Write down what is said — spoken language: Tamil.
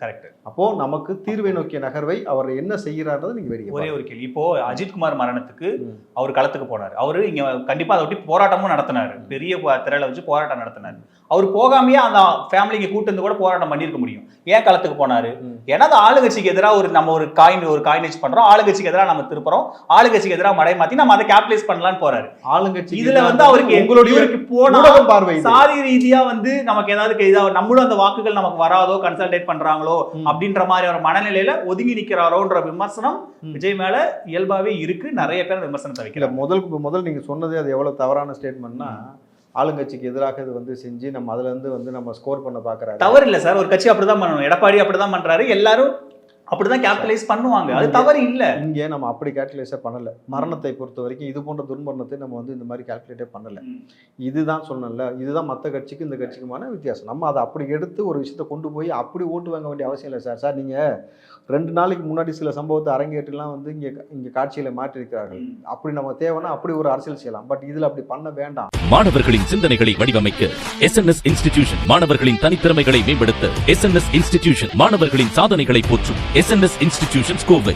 கரெக்ட் அப்போ நமக்கு தீர்வை நோக்கிய நகர்வை அவர் என்ன செய்கிறார்ன்றது நீங்க வேடிக்கை ஒரே. ஒரு கேள்வி. இப்போ அஜித்குமார் மரணத்துக்கு. அவர் களத்துக்கு போனார். அவரு இங்க கண்டிப்பா அதை ஒட்டி போராட்டமும் நடத்தினாரு. பெரிய திரளை வச்சு போராட்டம் நடத்தினாரு. அவர் போகாமயே அந்த ஃபேமிலிக்கு கூட்டு வந்து கூட போராட்டம் பண்ணியிருக்க முடியும். ஏன் களத்துக்கு போனாரு. ஏன்னா அந்த ஆளுங்கட்சிக்கு எதிராக ஒரு நம்ம ஒரு காயின் ஒரு காயினேஜ் பண்றோம் ஆளுங்கட்சிக்கு எதிராக நம்ம திருப்புறோம் ஆளுங்கட்சிக்கு எதிராக மடை மாத்தி நம்ம அதை கேபிடலைஸ் பண்ணலாம்னு போறாரு ஆளுங்கட்சி இதுல வந்து அவருக்கு இவருக்கு போனா பார்வை. சாதி ரீதியா வந்து நமக்கு ஏதாவது கே- இதா- நம்மளும் அந்த வாக்குகள் நமக்கு வராதோ கன்சல்டேட் பண்றாங்களோ. அப்படின்ற மாதிரி ஒரு மனநிலையில ஒதுங்கி நிக்கிறாரோன்ற விமர்சனம். விஜய் மேல இயல்பாவே இருக்கு நிறைய பேர் விமர்சனத்தை வைக்கிறாங்க முதல் முதல் நீங்க சொன்னது அது எவ்வளவு தவறான ஸ்டேட்மெண்ட்னா ஆளுங்கட்சிக்கு எதிராக இது வந்து செஞ்சு நம்ம அதுல இருந்து வந்து நம்ம ஸ்கோர் பண்ண பாக்குறாரு. தவறு இல்ல சார். ஒரு கட்சி அப்படிதான் பண்ணணும். எடப்பாடி அப்படிதான் பண்றாரு. எல்லாரும் அப்படிதான் கேபிட்டலைஸ் பண்ணுவாங்க. அது தவறு இல்ல. இங்க நம்ம அப்படி கால்குலேஷன் பண்ணல. மரணத்தை பொறுத்த வரைக்கும் இது போன்ற துன்பரணத்தை நம்ம வந்து இந்த மாதிரி கால்குலேட்டே பண்ணல. இதுதான் சொன்னல இதுதான் மற்ற கட்சிக்கு இந்த கட்சிக்குமான வித்தியாசம். நம்ம அதை அப்படி எடுத்து ஒரு விஷயத்தை கொண்டு போய் அப்படி ஓட்டு வாங்க வேண்டிய அவசியம் இல்லை சார் சார் நீங்க ரெண்டு நாளைக்கு முன்னாடி சில சம்பவத்தை அரங்கேற்றுலாம் வந்து இங்க இங்க காட்சியில மாற்றிருக்கிறார்கள் அப்படி நம்ம தேவைன்னா அப்படி ஒரு அரசியல் செய்யலாம். பட் இதுல அப்படி பண்ண வேண்டாம். மாணவர்களின் சிந்தனைகளை வடிவமைக்க எஸ் இன்ஸ்டிடியூஷன் மாணவர்களின் தனித்திறமைகளை மேம்படுத்த எஸ் இன்ஸ்டிடியூஷன் மாணவர்களின் சாதனைகளை போற்றும் எஸ் இன்ஸ்டிடியூஷன் கோவை